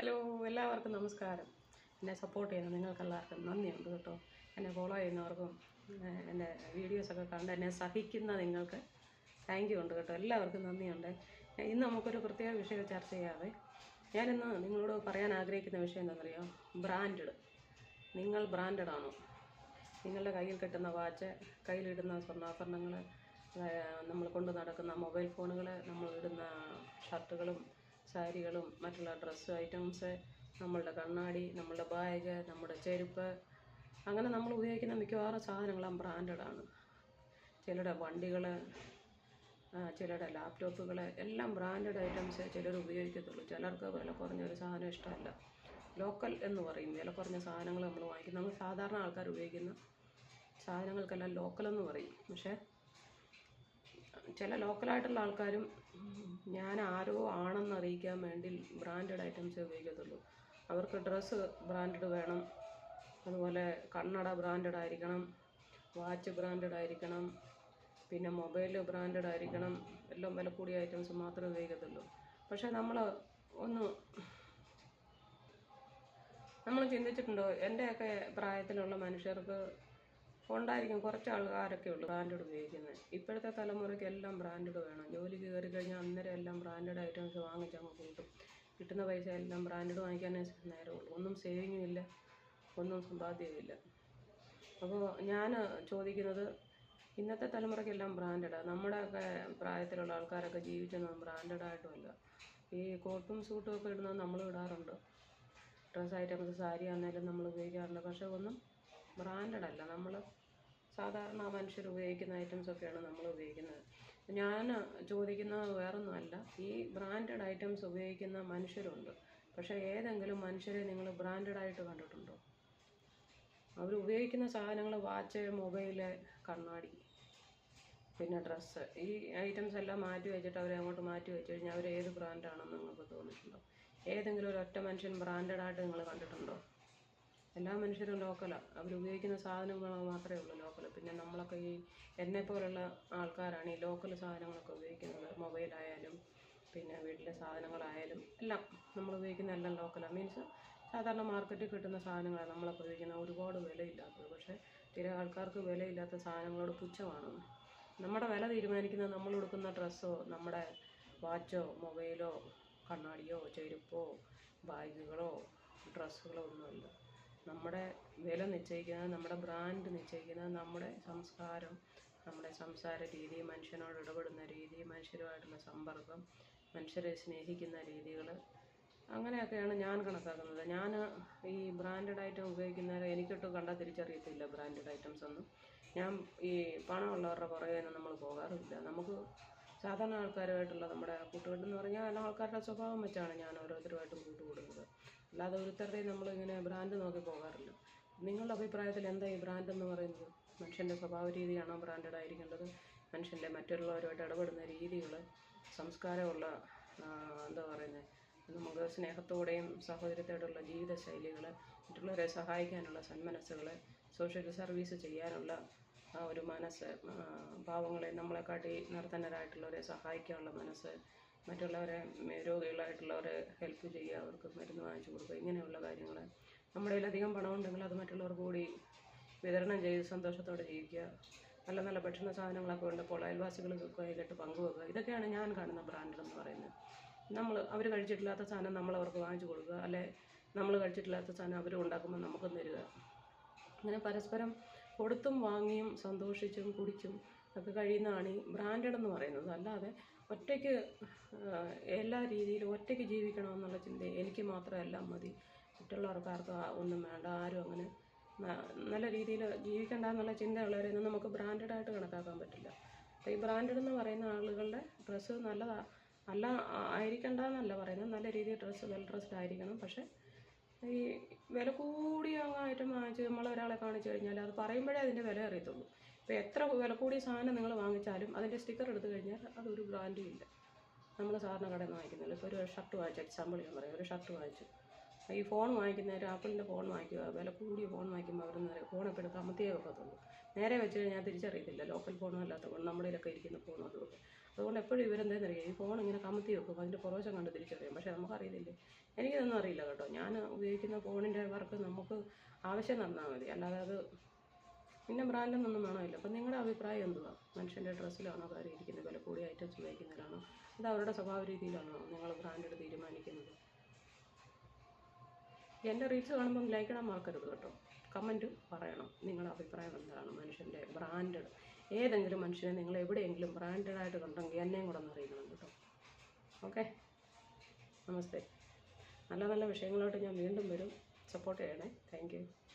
Hello എല്ലാവർക്കും നമസ്കാരം. എന്നെ സപ്പോർട്ട് ചെയ്യുന്ന നിങ്ങൾക്കെല്ലാവർക്കും നന്ദിയുണ്ട് കേട്ടോ. എന്നെ ഫോളോ ചെയ്യുന്നവർക്കും എന്റെ വീഡിയോസൊക്കെ കണ്ട് എന്നെ സഹിക്കുന്ന നിങ്ങൾക്ക് താങ്ക് യു ഉണ്ട് കേട്ടോ. എല്ലാവർക്കും നന്ദിയുണ്ട്. ഇന്ന് നമുക്കൊരു പ്രത്യേക വിഷയം ചർച്ച ചെയ്യാവേ. ഞാനിന്ന് നിങ്ങളോട് പറയാൻ ആഗ്രഹിക്കുന്ന വിഷയം എന്താണെന്നറിയോ? ബ്രാൻഡഡ് നിങ്ങൾ ബ്രാൻഡഡ് ആണോ? നിങ്ങളുടെ കയ്യിൽ കിട്ടുന്ന വാച്ച് കയ്യിലിടുന്ന സ്വർണാഭരണങ്ങൾ നമ്മൾ കൊണ്ട് നടക്കുന്ന മൊബൈൽ ഫോണുകൾ നമ്മൾ ഇടുന്ന ഷർട്ടുകളും സാരികളും മറ്റുള്ള ഡ്രസ്സ് ഐറ്റംസ് നമ്മളുടെ കണ്ണാടി നമ്മളുടെ ബാഗ് നമ്മുടെ ചെരുപ്പ് അങ്ങനെ നമ്മൾ ഉപയോഗിക്കുന്ന മിക്കവാറും സാധനങ്ങളും ബ്രാൻഡഡ് ആണ്. ചിലരുടെ വണ്ടികൾ ചിലരുടെ ലാപ്ടോപ്പുകൾ എല്ലാം ബ്രാൻഡഡ് ഐറ്റംസ് ചിലർ ഉപയോഗിക്കത്തുള്ളൂ. ചിലർക്ക് വില കുറഞ്ഞ ഒരു സാധനം ഇഷ്ടമല്ല. ലോക്കൽ എന്ന് പറയും. വില കുറഞ്ഞ സാധനങ്ങൾ നമ്മൾ വാങ്ങിക്കും. നമ്മൾ സാധാരണ ആൾക്കാർ ഉപയോഗിക്കുന്ന സാധനങ്ങൾക്കെല്ലാം ലോക്കൽ എന്ന് പറയും. പക്ഷേ ചില ലോക്കലായിട്ടുള്ള ആൾക്കാരും ഞാൻ ആരോ ആണെന്ന് അറിയിക്കാൻ വേണ്ടി ബ്രാൻഡഡ് ഐറ്റംസേ ഉപയോഗിക്കത്തുള്ളൂ. അവർക്ക് ഡ്രസ്സ് ബ്രാൻഡഡ് വേണം. അതുപോലെ കണ്ണട ബ്രാൻഡഡ് ആയിരിക്കണം. വാച്ച് ബ്രാൻഡഡ് ആയിരിക്കണം. പിന്നെ മൊബൈൽ ബ്രാൻഡഡ് ആയിരിക്കണം. എല്ലാം വില കൂടിയ ഐറ്റംസ് മാത്രമേ ഉപയോഗിക്കത്തുള്ളൂ. പക്ഷേ നമ്മൾ ഒന്ന് നമ്മൾ ചിന്തിച്ചിട്ടുണ്ടോ? എന്റെയൊക്കെ പ്രായത്തിലുള്ള മനുഷ്യർക്ക് ഉണ്ടായിരിക്കും. കുറച്ച് ആൾക്കാരൊക്കെ ഉള്ളൂ ബ്രാൻഡഡ് ഉപയോഗിക്കുന്നത്. ഇപ്പോഴത്തെ തലമുറയ്ക്ക് എല്ലാം ബ്രാൻഡഡ് വേണം. ജോലിക്ക് കയറി കഴിഞ്ഞാൽ അന്നേരം എല്ലാം ബ്രാൻഡഡ് ഐറ്റംസ് വാങ്ങിച്ചങ്ങ് കൂട്ടും. കിട്ടുന്ന പൈസ എല്ലാം ബ്രാൻഡഡ് വാങ്ങിക്കാനേ നേരമുള്ളൂ ഒന്നും സേവിങ്ങും ഇല്ല. ഒന്നും സമ്പാദ്യമില്ല അപ്പോൾ ഞാൻ ചോദിക്കുന്നത് ഇന്നത്തെ തലമുറയ്ക്കെല്ലാം ബ്രാൻഡഡാണ് നമ്മുടെയൊക്കെ പ്രായത്തിലുള്ള ആൾക്കാരൊക്കെ ജീവിച്ചൊന്നും ബ്രാൻഡഡ് ആയിട്ടുമല്ല ഈ കോട്ടും സൂട്ടും ഒക്കെ ഇടുന്നത് നമ്മൾ ഇടാറുണ്ട്. ഡ്രസ് ഐറ്റംസ് സാരി ആണെങ്കിലും നമ്മൾ ഉപയോഗിക്കാറുണ്ട്. പക്ഷേ ഒന്നും ബ്രാൻഡഡ് അല്ല. നമ്മൾ സാധാരണ മനുഷ്യർ ഉപയോഗിക്കുന്ന ഐറ്റംസ് ഒക്കെയാണ് നമ്മൾ ഉപയോഗിക്കുന്നത്. ഞാൻ ചോദിക്കുന്നത് വേറൊന്നുമല്ല. ഈ ബ്രാൻഡഡ് ഐറ്റംസ് ഉപയോഗിക്കുന്ന മനുഷ്യരുണ്ട്. പക്ഷേ ഏതെങ്കിലും മനുഷ്യരെ നിങ്ങൾ ബ്രാൻഡഡ് ആയിട്ട് കണ്ടിട്ടുണ്ടോ? അവർ ഉപയോഗിക്കുന്ന സാധനങ്ങൾ വാച്ച് മൊബൈൽ കണ്ണാടി പിന്നെ ഡ്രസ്സ് ഈ ഐറ്റംസ് എല്ലാം മാറ്റി വെച്ചിട്ട് അവരെ അങ്ങോട്ട് മാറ്റി വെച്ച് കഴിഞ്ഞാൽ അവർ ഏത് ബ്രാൻഡാണെന്ന് നിങ്ങൾക്ക് തോന്നിയിട്ടുണ്ടോ? ഏതെങ്കിലും ഒരു ഒറ്റ മനുഷ്യൻ ബ്രാൻഡഡ് ആയിട്ട് നിങ്ങൾ കണ്ടിട്ടുണ്ടോ? എല്ലാ മനുഷ്യരും ലോക്കലാണ് അവർ ഉപയോഗിക്കുന്ന സാധനങ്ങൾ മാത്രമേ ഉള്ളൂ ലോക്കൽ പിന്നെ നമ്മളൊക്കെ ഈ എന്നെ പോലുള്ള ആൾക്കാരാണ് ഈ ലോക്കൽ സാധനങ്ങളൊക്കെ ഉപയോഗിക്കുന്നത്. മൊബൈലായാലും പിന്നെ വീട്ടിലെ സാധനങ്ങളായാലും എല്ലാം നമ്മൾ ഉപയോഗിക്കുന്ന എല്ലാം ലോക്കലാണ് മീൻസ് സാധാരണ മാർക്കറ്റിൽ കിട്ടുന്ന സാധനങ്ങളാണ് നമ്മളൊക്കെ ഉപയോഗിക്കുന്ന ഒരുപാട് വിലയില്ലാത്തത്. പക്ഷേ ചില ആൾക്കാർക്ക് വിലയില്ലാത്ത സാധനങ്ങളോട് പുച്ഛമാണ്. നമ്മുടെ വില തീരുമാനിക്കുന്നത് നമ്മൾ കൊടുക്കുന്ന ഡ്രസ്സോ നമ്മുടെ വാച്ചോ മൊബൈലോ കണ്ണാടിയോ ചെരുപ്പോ ബാഗുകളോ ഡ്രസ്സുകളോ ഒന്നുമല്ല. നമ്മുടെ വില നിശ്ചയിക്കുന്നത് നമ്മുടെ ബ്രാൻഡ് നിശ്ചയിക്കുന്നത് നമ്മുടെ സംസ്കാരം നമ്മുടെ സംസാര രീതി മനുഷ്യനോട് ഇടപെടുന്ന രീതി മനുഷ്യരുമായിട്ടുള്ള സമ്പർക്കം മനുഷ്യരെ സ്നേഹിക്കുന്ന രീതികൾ അങ്ങനെയൊക്കെയാണ് ഞാൻ കണക്കാക്കുന്നത്. ഞാൻ ഈ ബ്രാൻഡഡ് ഐറ്റം ഉപയോഗിക്കുന്നവരെ എനിക്കൊട്ടും കണ്ടാൽ തിരിച്ചറിയത്തില്ല ബ്രാൻഡഡ് ഐറ്റംസ് ഒന്നും. ഞാൻ ഈ പണമുള്ളവരുടെ പുറകെ നമ്മൾ പോകാറില്ല. നമുക്ക് സാധാരണ ആൾക്കാരുമായിട്ടുള്ള നമ്മുടെ കൂട്ടുകെട്ടെന്ന് പറഞ്ഞാൽ എല്ലാ ആൾക്കാരുടെ സ്വഭാവം വെച്ചാണ് ഞാൻ ഓരോരുത്തരുമായിട്ടും കൂട്ടുകൂടുന്നത്. അല്ലാതെ ഒരുത്തരുടെയും നമ്മളിങ്ങനെ ബ്രാൻഡ് നോക്കി പോകാറില്ല. നിങ്ങളുടെ അഭിപ്രായത്തിൽ എന്താ ഈ ബ്രാൻഡ് എന്ന് പറയുന്നത്? മനുഷ്യന്റെ സ്വഭാവ രീതിയാണോ ബ്രാൻഡഡ് ആയിരിക്കേണ്ടത്? മനുഷ്യന്റെ മറ്റുള്ളവരുമായിട്ട് ഇടപെടുന്ന രീതികൾ സംസ്കാരമുള്ള എന്താ പറയുന്നത് നമുക്ക് സ്നേഹത്തോടെയും സഹോദരത്തോടെയുള്ള ജീവിതശൈലികൾ മറ്റുള്ളവരെ സഹായിക്കാനുള്ള സന്മനസ്സുകൾ സോഷ്യൽ സർവീസ് ചെയ്യാനുള്ള ആ ഒരു മനസ്സ് പാവങ്ങളെ നമ്മളെക്കാട്ടി നിർധനരായിട്ടുള്ളവരെ സഹായിക്കാനുള്ള മനസ്സ് മറ്റുള്ളവരെ രോഗികളായിട്ടുള്ളവരെ ഹെൽപ്പ് ചെയ്യുക അവർക്ക് മരുന്ന് വാങ്ങിച്ചു കൊടുക്കുക ഇങ്ങനെയുള്ള കാര്യങ്ങൾ നമ്മുടെ കയ്യിൽ അധികം പണമുണ്ടെങ്കിൽ അത് മറ്റുള്ളവർക്ക് കൂടി വിതരണം ചെയ്ത് സന്തോഷത്തോടെ ജീവിക്കുക. നല്ല നല്ല ഭക്ഷണ സാധനങ്ങളൊക്കെ ഉണ്ടപ്പോൾ അയൽവാസികൾക്കൊക്കെ പങ്കുവെക്കുക. ഇതൊക്കെയാണ് ഞാൻ കാണുന്ന ബ്രാൻഡ് എന്ന് പറയുന്നത്. നമ്മൾ അവർ കഴിച്ചിട്ടില്ലാത്ത സാധനം നമ്മൾ അവർക്ക് വാങ്ങിച്ചു കൊടുക്കുക. അല്ലെ നമ്മൾ കഴിച്ചിട്ടില്ലാത്ത സാധനം അവർ ഉണ്ടാക്കുമ്പോൾ നമുക്കും തരിക. അങ്ങനെ പരസ്പരം കൊടുത്തും വാങ്ങിയും സന്തോഷിച്ചും കുടിച്ചും ഒക്കെ കഴിയുന്നതാണ് ഈ ബ്രാൻഡഡ് എന്ന് പറയുന്നത്. അല്ലാതെ ഒറ്റയ്ക്ക് എല്ലാ രീതിയിലും ഒറ്റയ്ക്ക് ജീവിക്കണമെന്നുള്ള ചിന്ത എനിക്ക് മാത്രം എല്ലാം മതി. മറ്റുള്ളവർക്ക് ആർക്കും ഒന്നും വേണ്ട ആരും അങ്ങനെ നല്ല രീതിയിൽ ജീവിക്കണ്ട എന്നുള്ള ചിന്തയുള്ളവരെയൊന്നും നമുക്ക് ബ്രാൻഡഡ് ആയിട്ട് കണക്കാക്കാൻ പറ്റില്ല. അപ്പോൾ ഈ ബ്രാൻഡഡ് എന്ന് പറയുന്ന ആളുകളുടെ ഡ്രസ്സ് നല്ലതാ നല്ല ആയിരിക്കണ്ട എന്നല്ല പറയുന്നത്. നല്ല രീതിയിൽ ഡ്രസ്സ് വെൽ ഡ്രസ്ഡ് ആയിരിക്കണം. പക്ഷേ ഈ വില കൂടിയ ഐറ്റം വാങ്ങിച്ച് നമ്മൾ ഒരാളെ കാണിച്ചു കഴിഞ്ഞാൽ അത് പറയുമ്പോഴേ അതിന്റെ വില അറിയത്തുള്ളൂ. ഇപ്പോൾ എത്ര വില കൂടിയ സാധനം നിങ്ങൾ വാങ്ങിച്ചാലും അതിന്റെ സ്റ്റിക്കർ എടുത്തു കഴിഞ്ഞാൽ അതൊരു ബ്രാൻഡും ഇല്ല. നമ്മൾ സാധാരണ കടയിൽ നിന്ന് വാങ്ങിക്കുന്നില്ല. ഇപ്പോൾ ഒരു ഷർട്ട് വാങ്ങിച്ചു എക്സാമ്പിൾ ഞാൻ പറയാം. ഒരു ഷർട്ട് വാങ്ങിച്ചു. ഈ ഫോൺ വാങ്ങിക്കുന്നവർ ആപ്പിളിന്റെ ഫോൺ വാങ്ങിക്കുക വില കൂടിയ ഫോൺ വാങ്ങിക്കുമ്പോൾ അവർ നേരെ ഫോണൊക്കെ എടുത്ത് അമത്തിയേ വെക്കത്തുള്ളൂ നേരെ വെച്ച് കഴിഞ്ഞാൽ തിരിച്ചറിയത്തില്ല. ലോക്കൽ ഫോണും അല്ലാത്ത ഫോൺ നമ്മുടെ ഇരിക്കുന്ന ഫോണും അതുമൊക്കെ അതുകൊണ്ട് എപ്പോഴും ഇവരെന്താണെന്നറിയാം ഈ ഫോൺ ഇങ്ങനെ കമത്തി വെക്കും അതിന്റെ പുറവശം കണ്ട് തിരിച്ചറിയാം. പക്ഷേ നമുക്കറിയത്തില്ലേ എനിക്കിതൊന്നും അറിയില്ല കേട്ടോ. ഞാൻ ഉപയോഗിക്കുന്ന ഫോണിന്റെ വർക്ക് നമുക്ക് ആവശ്യം നടന്നാൽ മതി. അല്ലാതെ അത് പിന്നെ ബ്രാൻഡൊന്നും വേണമില്ല. അപ്പം നിങ്ങളുടെ അഭിപ്രായം എന്തുവാ? മനുഷ്യന്റെ ഡ്രസ്സിലാണോ കാര്യം ഇരിക്കുന്നത്? വില കൂടിയ ഐറ്റംസ് ഉപയോഗിക്കുന്നതിലാണോ അത് അവരുടെ സ്വഭാവ രീതിയിലാണോ നിങ്ങൾ ബ്രാൻഡ് തീരുമാനിക്കുന്നത്? എന്റെ റീൽസ് കാണുമ്പം ലൈക്ക് ഇടാൻ മറക്കരുത് കേട്ടോ. കമന്റും പറയണം. നിങ്ങളുടെ അഭിപ്രായം എന്താണ്? മനുഷ്യന്റെ ബ്രാൻഡഡ് ഏതെങ്കിലും മനുഷ്യനെ നിങ്ങൾ എവിടെയെങ്കിലും ബ്രാൻഡഡ് ആയിട്ട് കണ്ടെങ്കിൽ എന്നെയും കൂടെ ഒന്ന് അറിയിക്കണം കേട്ടോ. ഓക്കെ നമസ്തേ. നല്ല നല്ല വിഷയങ്ങളോട്ട് ഞാൻ വീണ്ടും വരും. സപ്പോർട്ട് ചെയ്യണേ. താങ്ക്